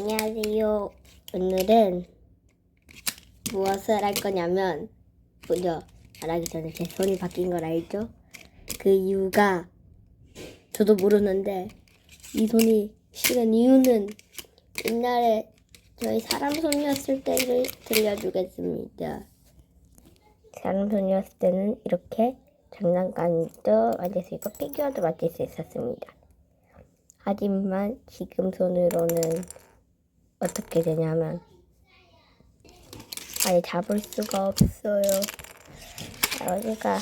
안녕하세요. 오늘은 무엇을 할 거냐면 먼저 말하기 전에 제 손이 바뀐 걸 알죠? 그 이유가 저도 모르는데 이 손이 싫은 이유는 옛날에 저희 사람 손이었을 때를 들려주겠습니다. 사람 손이었을 때는 이렇게 장난감도 만질 수 있고 피규어도 만질 수 있었습니다. 하지만 지금 손으로는 어떻게 되냐면 아예 잡을 수가 없어요. 어디가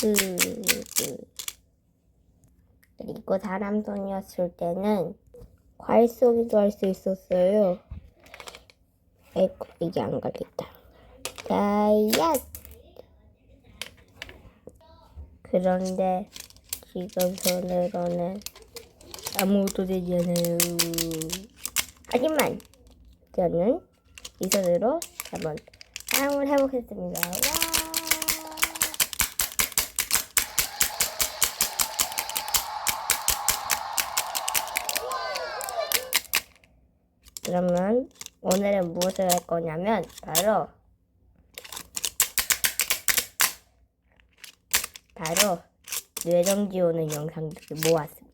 그, 그 그리고 사람 손이었을 때는 과일 쏘기도 할 수 있었어요. 에이구 이게 안 걸렸다. 자야. 그런데 지금 손으로는 아무것도 되지 않아요. 하지만 저는 이 손으로 한번 사용을 해보겠습니다. 와! 그러면 오늘은 무엇을 할 거냐면 바로 바로 뇌정지 오는 영상들을 모았습니다.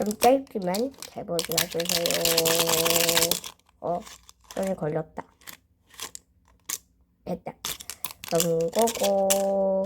좀 짧지만 잘 보게 해주세요. 어, 손이 걸렸다. 됐다. 그럼 고고.